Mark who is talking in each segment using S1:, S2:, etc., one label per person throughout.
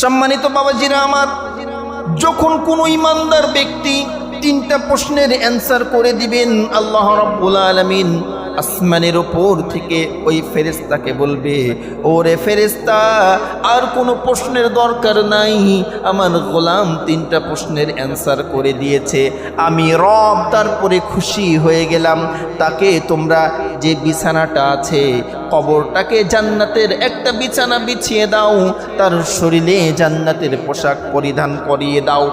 S1: সম্মানিত বাবাজিরা আমার, যখন কোনো ইমানদার ব্যক্তি তিনটা প্রশ্নের অ্যান্সার করে দিবেন, আল্লাহ রব্বুল আলামিন আসমানের ওপর থেকে ওই ফেরেস্তাকে বলবে, ওরে ফেরেস্তা আর কোনো প্রশ্নের দরকার নাই। আমার গোলাম তিনটা প্রশ্নের অ্যান্সার করে দিয়েছে। আমি রব, তারপরে খুশি হয়ে গেলাম। তাকে তোমরা যে বিছানাটা আছে, কবরটাকে জান্নাতের একটা বিছানা বিছিয়ে দাও। তার শরীরে জান্নাতের পোশাক পরিধান করিয়ে দাও।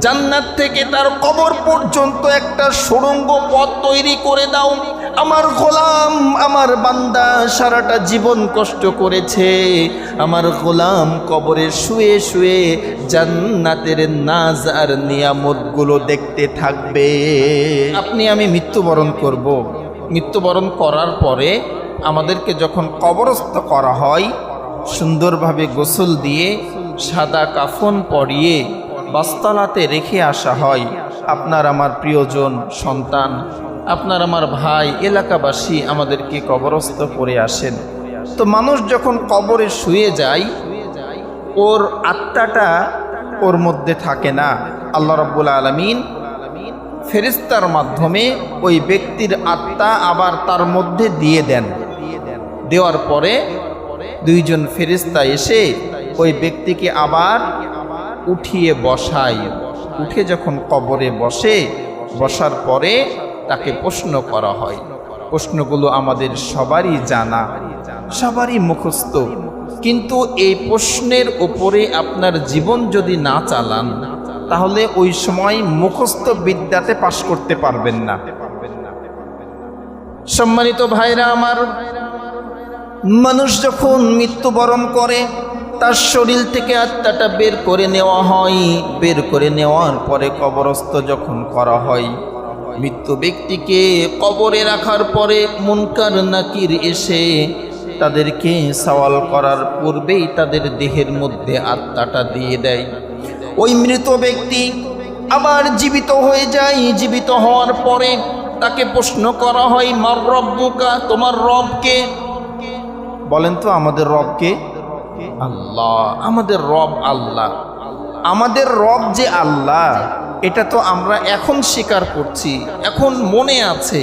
S1: জান্নাত থেকে তার কবর পর্যন্ত একটা সুড়ঙ্গ পথ তৈরি করে দাও। আমার গোলাম, আমার বান্দা সারাটা জীবন কষ্ট করেছে। আমার গোলাম কবরে শুয়ে শুয়ে জান্নাতের নাজ আর নিয়ামতগুলো দেখতে থাকবে। আপনি আমি মৃত্যুবরণ করব। মৃত্যুবরণ করার পরে আমাদেরকে যখন কবরস্থ করা হয়, সুন্দরভাবে গোসল দিয়ে সাদা কাফন পরিয়ে বাস্তালাতে রেখে আসা হয়। আপনার আমার প্রিয়জন, সন্তান আপনার আমার ভাই এলাকাবাসী আমাদেরকে কবরস্থ করে আসেন। তো মানুষ যখন কবরে শুয়ে যায়, ওর আত্মাটা ওর মধ্যে থাকে না। আল্লাহ রব্বুল আলমিন ফেরিস্তার মাধ্যমে ওই ব্যক্তির আত্মা আবার তার মধ্যে দিয়ে দেন। দেওয়ার পরে দুইজন ফেরিস্তা এসে ওই ব্যক্তিকে আবার উঠিয়ে বসায়। উঠে যখন কবরে বসে, বসার পরে তাকে প্রশ্ন করা হয়। প্রশ্নগুলো আমাদের সবারই জানা, সবারই মুখস্থ। কিন্তু এই প্রশ্নের উপরে আপনার জীবন যদি না চালান, তাহলে ওই সময় মুখস্থ বিদ্যাতে পাশ করতে পারবেন না। সম্মানিত ভাইরা আমার, মানুষ যখন মৃত্যুবরণ করে, তার শরীর থেকে আত্মাটা বের করে নেওয়া হয়। বের করে নেওয়ার পরে কবরস্থ যখন করা হয় মৃত্যু ব্যক্তিকে কবরে রাখার পরে মুনকার নাকির এসে তাদেরকে সওয়াল করার পূর্বেই তাদের দেহের মধ্যে আত্মাটা দিয়ে দেয়। ওই মৃত ব্যক্তি আবার জীবিত হয়ে যায়। জীবিত হওয়ার পরে তাকে প্রশ্ন করা হয়, মার রব্বুকা তোমার রবকে বলেন তো, আমাদের রবকে আল্লাহ, আমাদের রব আল্লাহ। আমাদের রব যে আল্লাহ? এটা তো আমরা এখন স্বীকার করছি, এখন মনে আছে।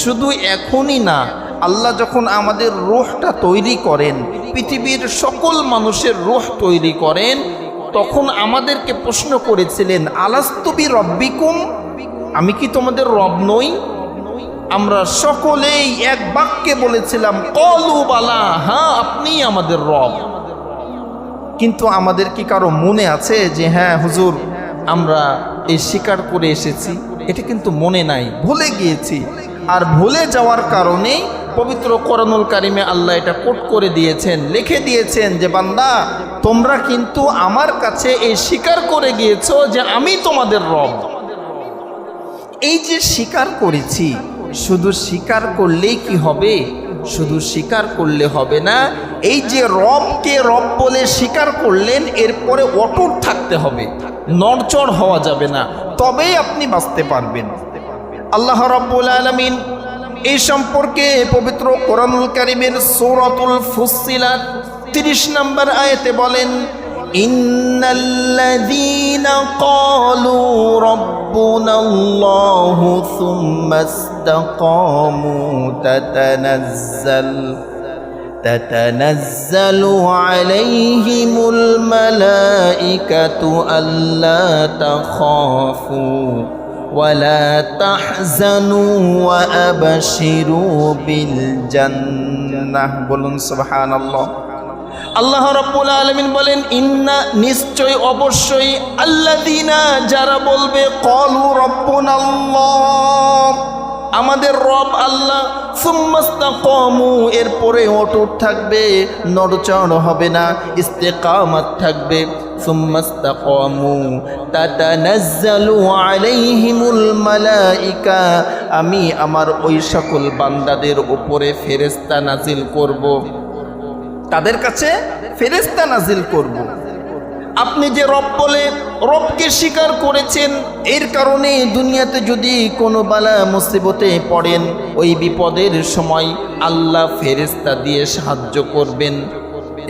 S1: শুধু এখনই না, আল্লাহ যখন আমাদের রুহটা তৈরি করেন, পৃথিবীর সকল মানুষের রুহ তৈরি করেন, তখন আমাদেরকে প্রশ্ন করেছিলেন আলাস্তবি রব্বিকুম আমি কি তোমাদের রব নই? আমরা সকলেই এক বাক্যে বলেছিলাম, কলু বালা হ্যাঁ আপনি আমাদের রব। কিন্তু আমাদের কি কারও মনে আছে যে হ্যাঁ হুজুর, আমরা এই স্বীকার করে এসেছি। এটা কিন্তু মনে নাই, ভুলে গিয়েছি। আর ভুলে যাওয়ার কারণে পবিত্র করনুল কারিমে আল্লাহ এটা কোট করে দিয়েছেন, লিখে দিয়েছেন যে, বান্দা, তোমরা কিন্তু আমার কাছে এই স্বীকার করে গিয়েছো যে, আমি তোমাদের রব। এই যে স্বীকার করেছি, শুধু স্বীকার করলেই কি হবে? শুধু স্বীকার করলে হবে না এই যে রবকে রব বলে স্বীকার করলেন এরপরে অটুট থাকতে হবে নড়চড় হওয়া যাবে না তবেই আপনি বাঁচতে পারবেন আল্লাহ রব্বুল আলমিন এই সম্পর্কে পবিত্র কোরআনুল কারিমের সৌরতুল ফুসিলাত তিরিশ নম্বর আয়তে বলেন إن الذين قالوا ربنا الله ثم استقاموا تتنزل تتنزل عليهم الملائكة ألا تخافوا ولا تحزنوا وأبشروا بالجنة بلون سبحان الله আল্লাহ রব্বুল আলমিন বলেন ইন্না নিশ্চয় অবশ্যই আল্লাদিনা যারা বলবে কলু রব্বুন আল্লাহ আমাদের রব আল্লাহ কমু এরপরে অটুট থাকবে, নড়চড় হবে না, ইস্তেকামাত থাকবে আমি আমার ওই সকল বান্দাদের উপরে ফেরেস্তা নাজিল করব তাদের কাছে ফেরেস্তা নাজিল করব। আপনি যে রব বলে রবকে স্বীকার করেছেন, এর কারণে দুনিয়াতে যদি কোনো বালা মুসিবতে পড়েন, ওই বিপদের সময় আল্লাহ ফেরেস্তা দিয়ে সাহায্য করবেন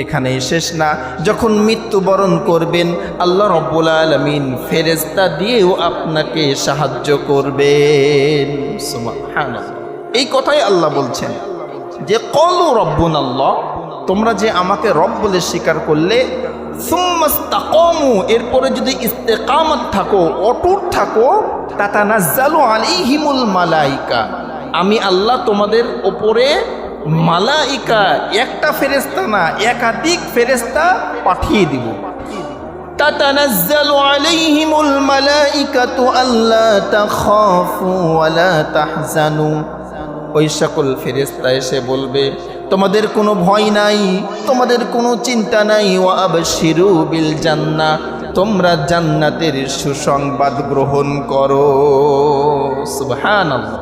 S1: এখানে শেষ না, যখন মৃত্যুবরণ করবেন, আল্লাহ রব্বুল আলমিন ফেরেস্তা দিয়েও আপনাকে সাহায্য করবেন। এই কথাই আল্লাহ বলছেন যে, কল রব্বুন আল্লাহ তোমরা যে আমাকে রব বলে স্বীকার করলে সুম্মাস্তাকামু এরপরে যদি ইস্তেকামত থাকো অটুট থাকো তাতানাজ্জালু আলাইহিমুল মালাইকা আমি আল্লাহ তোমাদের ওপরে মালাইকা একটা ফেরেস্তা না একাধিক ফেরেস্তা পাঠিয়ে দিব تتنزل عليهم الملائكة ألا تخافوا ولا تحزنوا ওই সকল ফেরেস্তা এসে বলবে তোমাদের কোনো ভয় নাই, তোমাদের কোনো চিন্তা নাই। ও আবশিরু বিল জান্নাহ তোমরা জান্নাতের সুসংবাদ গ্রহণ করো। সুবহানাল্লাহ।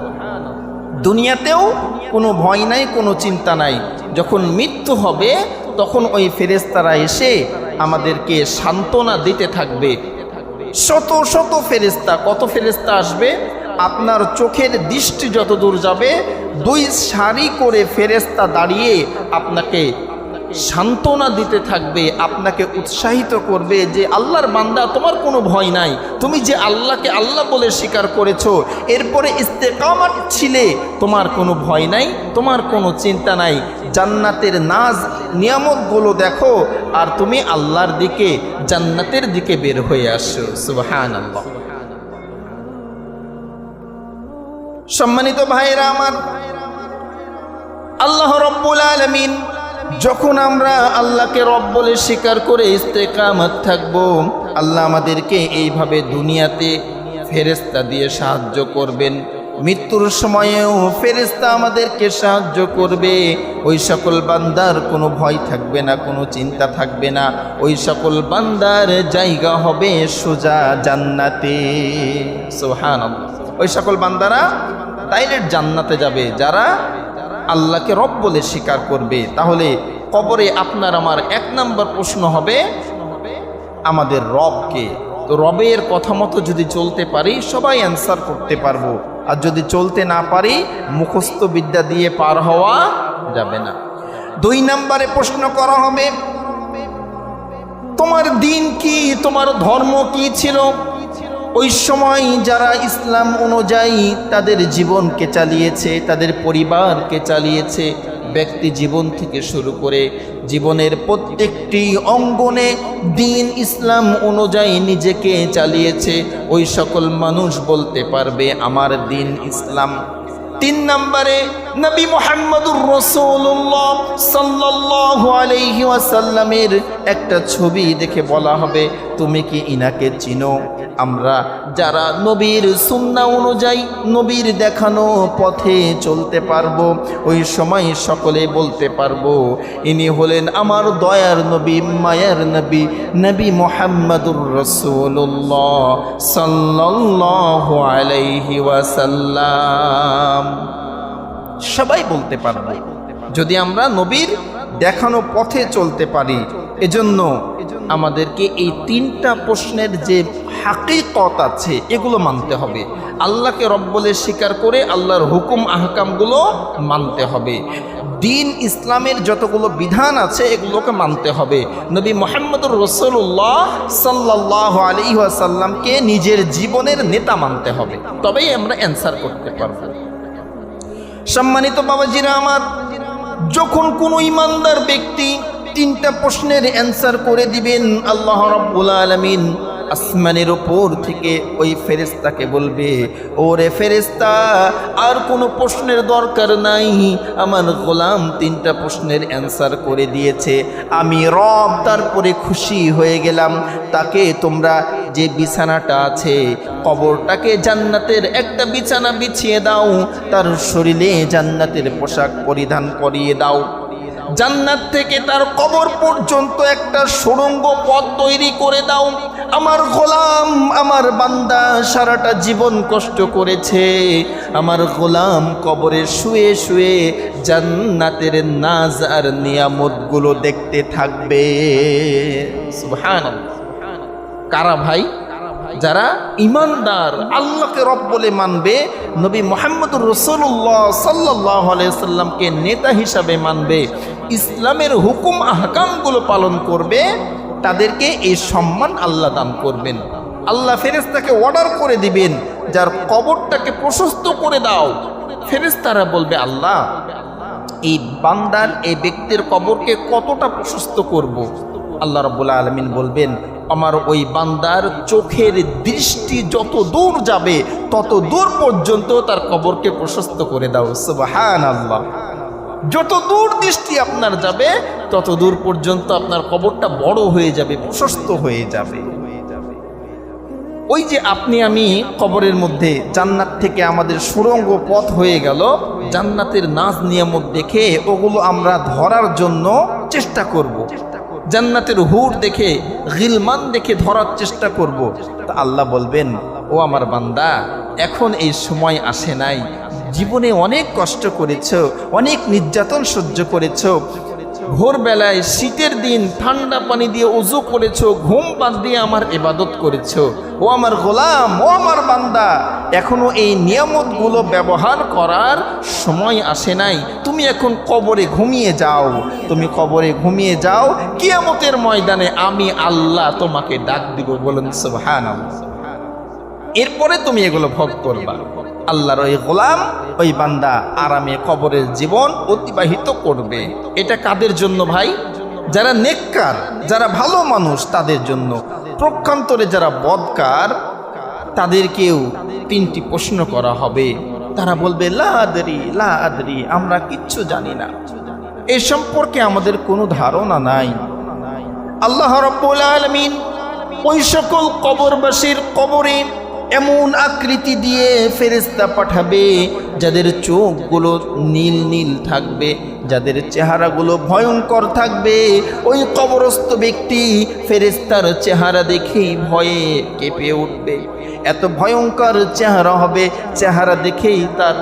S1: দুনিয়াতেও কোনো ভয় নাই, কোনো চিন্তা নাই। যখন মৃত্যু হবে, তখন ওই ফেরেস্তারা এসে আমাদেরকে সান্ত্বনা দিতে থাকবে। শত শত ফেরেস্তা কত ফেরেস্তা আসবে? আপনার চোখের দৃষ্টি যত দূর যাবে, দুই সারি করে ফেরেস্তা দাঁড়িয়ে আপনাকে সান্ত্বনা দিতে থাকবে, আপনাকে উৎসাহিত করবে যে আল্লাহর বান্দা, তোমার কোনো ভয় নাই। তুমি যে আল্লাহকে আল্লাহ বলে স্বীকার করেছ, এরপরে ইস্তেকামাত ছিলে, তোমার কোনো ভয় নাই, তোমার কোনো চিন্তা নাই। জান্নাতের নাজ, নিয়ামতগুলো দেখো, আর তুমি আল্লাহর দিকে, জান্নাতের দিকে বের হয়ে আসো। সুবহান আল্লাহ সম্মানিত ভাইরা আমার, আল্লাহ রব্বুল আলমিন, যখন আমরা আল্লাহকে রব বলে স্বীকার করে ইস্তেকামত থাকব, আল্লাহ আমাদেরকে এইভাবে দুনিয়াতে ফেরেস্তা দিয়ে সাহায্য করবেন। মৃত্যুর সময়েও ফেরেস্তা আমাদেরকে সাহায্য করবে। ওই সকল বান্দার কোনো ভয় থাকবে না, কোনো চিন্তা থাকবে না। ওই সকল বান্দার জায়গা হবে সোজা জান্নাতে। সোহান ওই সকল বান্দারা ডাইরেক্ট জান্নাতে যাবে। যারা আল্লাহকে রব বলে স্বীকার করবে। তাহলে কবরে আপনার আমার এক নম্বর প্রশ্ন হবে, আমাদের রবকে। তো রবের কথা মতো যদি চলতে পারি, সবাই অ্যান্সার করতে পারব। আর যদি চলতে না পারি, মুখস্থ বিদ্যা দিয়ে পার হওয়া যাবে না। দুই নম্বরে প্রশ্ন করা হবে, তোমার দিন কি, তোমার ধর্ম কি ছিল? ওই সময় যারা ইসলাম অনুযায়ী তাদের জীবনকে চালিয়েছে, তাদের পরিবারকে চালিয়েছে ব্যক্তি জীবন থেকে শুরু করে জীবনের প্রত্যেকটি অঙ্গনে দিন ইসলাম অনুযায়ী নিজেকে চালিয়েছে, ওই সকল মানুষ বলতে পারবে আমার দিন ইসলাম। তিন নম্বরে নবী মোহাম্মদুর রসুল্লাহ সাল্লাহ আলহি ওয়াসাল্লামের একটা ছবি দেখে বলা হবে, তুমি কি ইনাকে চিনো? আমরা যারা নবীর সুন্না অনুযায়ী নবীর দেখানো পথে চলতে পারব, ওই সময় সকলে বলতে পারব, ইনি হলেন আমার দয়ার নবী, মায়ার নবী নবী মোহাম্মদুর রসুল্লাহ সাল্লাহ আলাইহি ওয়াসাল্লাম। সবাই বলতে পারবে। যদি আমরা নবীর দেখানো পথে চলতে পারি। এজন্য আমাদেরকে এই তিনটা প্রশ্নের যে হাকিকত আছে, এগুলো মানতে হবে। আল্লাহকে রব বলে স্বীকার করে আল্লাহর হুকুম, আহকামগুলো মানতে হবে। দিন ইসলামের যতগুলো বিধান আছে, এগুলোকে মানতে হবে। নবী মোহাম্মদুর রসুল্লাহ সাল্লাহ আলী আসাল্লামকে নিজের জীবনের নেতা মানতে হবে। তবেই আমরা অ্যান্সার করতে পারব। সম্মানিত বাবাজিরা আমার যখন কোনো ইমানদার ব্যক্তি তিনটা প্রশ্নের অ্যান্সার করে দিবেন আল্লাহ রব্বুল আলমিন আসমানের ওপর থেকে ওই ফেরেস্তাকে বলবে, ওরে ফেরেস্তা আর কোনো প্রশ্নের দরকার নাই। আমার গোলাম তিনটা প্রশ্নের অ্যান্সার করে দিয়েছে। আমি রব, তারপরে খুশি হয়ে গেলাম। তাকে তোমরা যে বিছানাটা আছে, কবরটাকে জান্নাতের একটা বিছানা বিছিয়ে দাও। তার শরীরে জান্নাতের পোশাক পরিধান করিয়ে দাও। জান্নাত থেকে তার কবর পর্যন্ত একটা সুড়ঙ্গ পথ তৈরি করে দাও। আমার গোলাম, আমার বান্দা সারাটা জীবন কষ্ট করেছে। আমার গোলাম কবরে শুয়ে শুয়ে জান্নাতের নাজ আর নিয়ামতগুলো দেখতে থাকবে। কারা ভাই? যারা ইমানদার, আল্লাহকে রব বলে মানবে, নবী মোহাম্মদুর রসুল্লাহ সাল্লাহ আলাইসাল্লামকে নেতা হিসাবে মানবে, ইসলামের হুকুম আহকামগুলো পালন করবে, তাদেরকে এই সম্মান আল্লাহ দান করবেন আল্লাহ ফেরেস্তাকে অর্ডার করে দিবেন, যার কবরটাকে প্রশস্ত করে দাও ফেরেস্তারা বলবে, আল্লাহ, এই বান্দার, এই ব্যক্তির কবরকে কতটা প্রশস্ত করব। আল্লাহ রব্বুল্লা আলমিন বলবেন আমার ওই বান্দার চোখের দৃষ্টি যত দূর যাবে, তত দূর পর্যন্ত তার কবরকে প্রশস্ত করে দাও। সুবাহান আল্লাহ যত দূর দৃষ্টি আপনার যাবে, তত দূর পর্যন্ত আপনার কবরটা বড় হয়ে যাবে, প্রশস্ত হয়ে যাবে। ওই যে আপনি, আমি কবরের মধ্যে জান্নাত থেকে আমাদের সুরঙ্গ পথ হয়ে গেল, জান্নাতের নাচ নিয়ামত দেখে ওগুলো আমরা ধরার জন্য চেষ্টা করব। জান্নাতের হুর দেখে, গিলমান দেখে ধরার চেষ্টা করব। তা আল্লাহ বলবেন, ও আমার বান্দা, এখন এই সময় আসে নাই। জীবনে অনেক কষ্ট করেছ, অনেক নির্যাতন সহ্য করেছ। ভোরবেলায় শীতের দিন ঠান্ডা পানি দিয়ে উজু করেছ, ঘুম বাদ দিয়ে আমার ইবাদত করেছ। ও আমার গোলাম, ও আমার বান্দা। এখনও এই নিয়ামতগুলো ব্যবহার করার সময় আসে নাই। তুমি এখন কবরে ঘুমিয়ে যাও। তুমি কবরে ঘুমিয়ে যাও। কিয়ামতের ময়দানে আমি আল্লাহ তোমাকে ডাক দিব বলুন, সুবহানাল্লাহ। এরপরে তুমি এগুলো ভোগ করবা। আল্লাহর ওই গোলাম ওই বান্দা আরামে কবরের জীবন অতিবাহিত করবে। এটা কাদের জন্য ভাই? যারা নেককার, যারা ভালো মানুষ, তাদের জন্য। প্রক্ষান্তরে যারা বদকার তাদেরকেও তিনটি প্রশ্ন করা হবে। তারা বলবে লা আদরি লা আদরি আমরা কিচ্ছু জানি না। এ সম্পর্কে আমাদের কোনো ধারণা নাই। আল্লাহ রব্বুল আলমিন ওই সকল কবরবাসীর কবরে এমন আকৃতি দিয়ে ফেরেস্তা পাঠাবে যাদের চোখগুলো নীল নীল থাকবে, যাদের চেহারাগুলো ভয়ঙ্কর থাকবে। ওই কবরস্থ ব্যক্তি ফেরেস্তার চেহারা দেখেই ভয়ে কেঁপে উঠবে। এত ভয়ঙ্কর চেহারা হবে, চেহারা দেখেই তার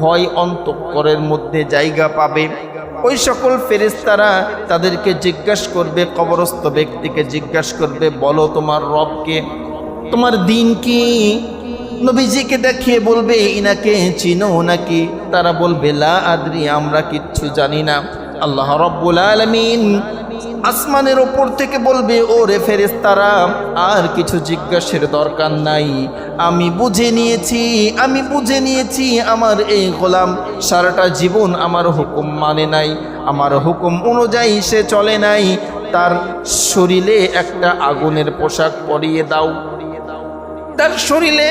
S1: ভয় অন্তঃকরের মধ্যে জায়গা পাবে। ওই সকল ফেরেস্তারা তাদেরকে জিজ্ঞাসা করবে, কবরস্থ ব্যক্তিকে জিজ্ঞাসা করবে, বলো তোমার রবকে তোমার দিন কি? নবীজিকে দেখিয়ে বলবে, ইনাকে চিনো নাকি? তারা বলবে, লা আদ্রি, আমরা কিচ্ছু জানি না। আল্লাহ রব্বুল আলমিন আসমানের ওপর থেকে বলবে ও রে ফেরেস্তারা আর কিছু জিজ্ঞাসের দরকার নাই। আমি বুঝে নিয়েছি, আমি বুঝে নিয়েছি, আমার এই গোলাম সারাটা জীবন আমার হুকুম মানে নাই। আমার হুকুম অনুযায়ী সে চলে নাই। তার শরীরে একটা আগুনের পোশাক পরিয়ে দাও। তার শরীরে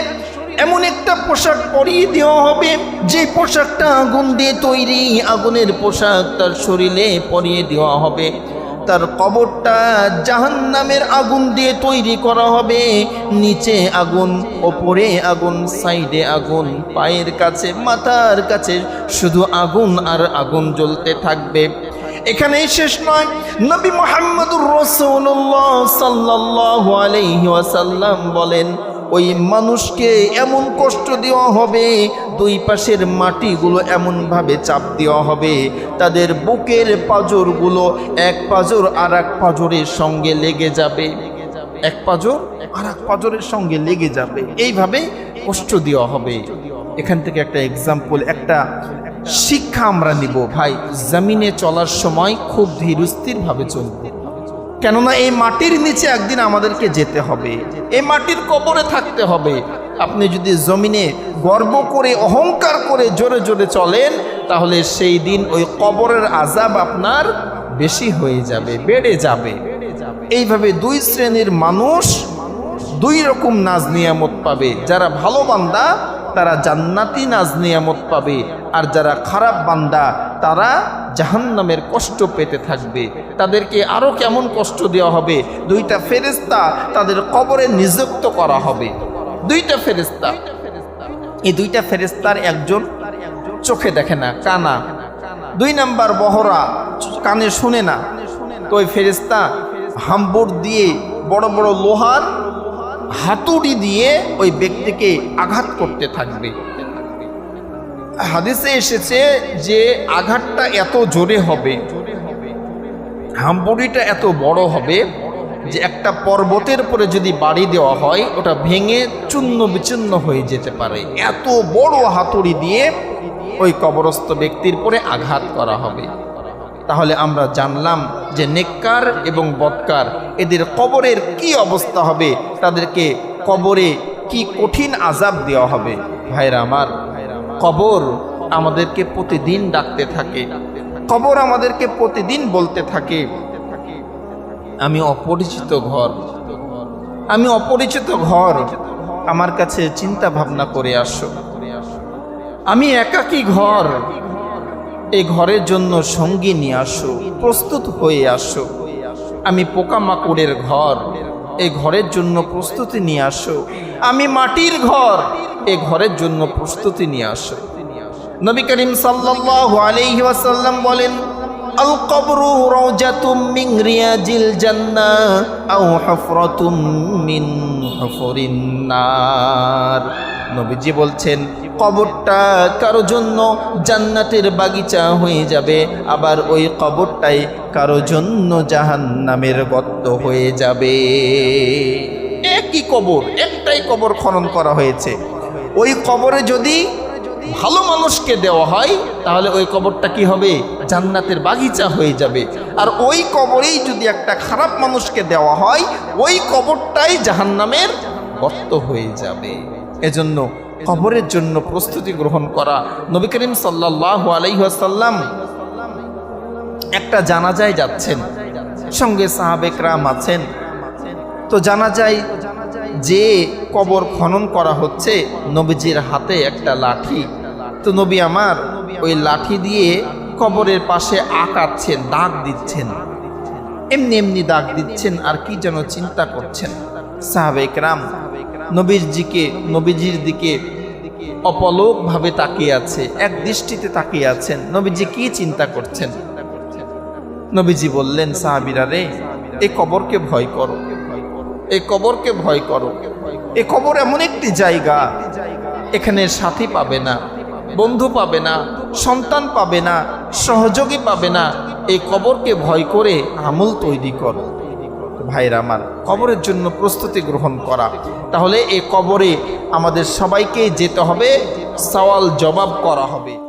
S1: এমন একটা পোশাক পরিয়ে দেওয়া হবে, যে পোশাকটা আগুন দিয়ে তৈরি, আগুনের পোশাক তার শরীরে পরিয়ে দেওয়া হবে। তার কবরটা জাহান নামের আগুন দিয়ে তৈরি করা হবে, নিচে আগুন, ওপরে আগুন, সাইডে আগুন, পায়ের কাছে, মাথার কাছে, শুধু আগুন আর আগুন জ্বলতে থাকবে। এখানেই শেষ নয়, নবী মোহাম্মদুর রসুল্লাহ সাল্লাহ ওয়াসাল্লাম বলেন ওই মানুষকে এমন কষ্ট দেওয়া হবে, দুই পাশের মাটিগুলো এমনভাবে চাপ দেওয়া হবে, তাদের বুকের পাজরগুলো এক পাজর আর এক পাজরের সঙ্গে লেগে যাবে। এক পাজর আর এক পাজরের সঙ্গে লেগে যাবে। এইভাবে কষ্ট দেওয়া হবে। এখান থেকে একটা এক্সাম্পল একটা শিক্ষা আমরা নিব। ভাই, জমিনে চলার সময় খুব ধীরস্থিরভাবে চলবো কেননা এই মাটির নিচে একদিন আমাদেরকে যেতে হবে। এই মাটির কবরে থাকতে হবে। আপনি যদি জমিনে গর্ব করে, অহংকার করে জোরে জোরে চলেন, তাহলে সেই দিন ওই কবরের আজাব আপনার বেশি হয়ে যাবে, বেড়ে যাবে। এইভাবে দুই শ্রেণির মানুষ দুই রকম নাজ নিয়ামত পাবে। যারা ভালো বান্দা, তারা জান্নাতি নাজ নিয়ামত পাবে। আর যারা খারাপ বান্দা, তারা জাহান্নামের কষ্ট পেতে থাকবে। তাদেরকে আরও কেমন কষ্ট দেওয়া হবে? দুইটা ফেরেস্তা তাদের কবরে নিযুক্ত করা হবে। দুইটা ফেরেস্তা এই দুইটা ফেরেস্তার একজন চোখে দেখে না, কানা। দুই নাম্বার বহরা কানে শুনে না। তো ওই ফেরেস্তা হাম্বুর দিয়ে বড় বড় লোহার হাতুড়ি দিয়ে ওই ব্যক্তিকে আঘাত করতে থাকবে। হাদিসে এসেছে যে আঘাতটা এত জোরে হবে হাম্বুড়িটা এত বড় হবে যে একটা পর্বতের উপরে যদি বাড়ি দেওয়া হয়, ওটা ভেঙে চূর্ণ বিচূর্ণ হয়ে যেতে পারে। এত বড় হাতুড়ি দিয়ে ওই কবরস্থ ব্যক্তির পরে আঘাত করা হবে। তাহলে আমরা জানলাম যে নেককার এবং বৎকার, এদের কবরের কি অবস্থা হবে, তাদেরকে কবরে কি কঠিন আজাব দেওয়া হবে? ভাইরা আমার কবর আমাদেরকে প্রতিদিন ডাকতে থাকে। কবর আমাদেরকে প্রতিদিন বলতে থাকে। আমি অপরিচিত ঘর। আমি অপরিচিত ঘর। আমার কাছে চিন্তা ভাবনা করে আসো। আমি একাকী ঘর। এই ঘরের জন্য সঙ্গী নিয়ে আসো। প্রস্তুত হয়ে আসো। আমি পোকামাকড়ের ঘর। এই ঘরের জন্য প্রস্তুতি নিয়ে আসো। আমি মাটির ঘর। এই ঘরের জন্য প্রস্তুতি নিয়ে আসো। নবী করিম সাল্লাল্লাহু আলাইহি ওয়াসাল্লাম বলেন, আল কবরু রাওজাতুম মিন রিয়াজিল জান্নাহ আও হুফরাতুম মিন হুফরিন নার। নবীজি বলছেন, কবরটা কারও জন্য জান্নাতের বাগিচা হয়ে যাবে, আবার ওই কবরটাই কারও জন্য জাহান্নামের গর্ত হয়ে যাবে। একই কবর, একটাই কবর খনন করা হয়েছে। ওই কবরে যদি ভালো মানুষকে দেওয়া হয়, তাহলে ওই কবরটা কি হবে? জান্নাতের বাগিচা হয়ে যাবে। আর ওই কবরেই যদি একটা খারাপ মানুষকে দেওয়া হয়, ওই কবরটাই জাহান্নামের গর্ত হয়ে যাবে। এজন্য কবরের জন্য প্রস্তুতি গ্রহণ করা। নবী করিম সাল্লাহ আলাইহাসাল্লাম একটা জানাজায় যাচ্ছেন। সঙ্গে সাহাবেকরাম আছেন। তো জানা যায় যে কবর খনন করা হচ্ছে নবীজির হাতে একটা লাঠি। তো নবী আমার ওই লাঠি দিয়ে কবরের পাশে আঁকাচ্ছেন, দাগ দিচ্ছেন। এমনি এমনি দাগ দিচ্ছেন আর কি যেন চিন্তা করছেন। সাহাবেক রাম নবীরজিকে নবীজির দিকে অপলোকভাবে তাকিয়ে আছে, এক দৃষ্টিতে তাকিয়ে আছেন। নবীজি কি চিন্তা করছেন? নবীজি বললেন, সাহাবিরা রে এই কবরকে ভয় করো। এই কবরকে ভয় করো। এই কবর এমন একটি জায়গা, এখানে সাথী পাবে না, বন্ধু পাবে না, সন্তান পাবে না, সহযোগী পাবে না। এই কবরকে ভয় করে আমল তৈরি করো। ভাইরা আমার, কবরের জন্য প্রস্তুতি গ্রহণ করা। তাহলে এই কবরে আমাদের সবাইকে যেতে হবে, সওয়াল জবাব করা হবে।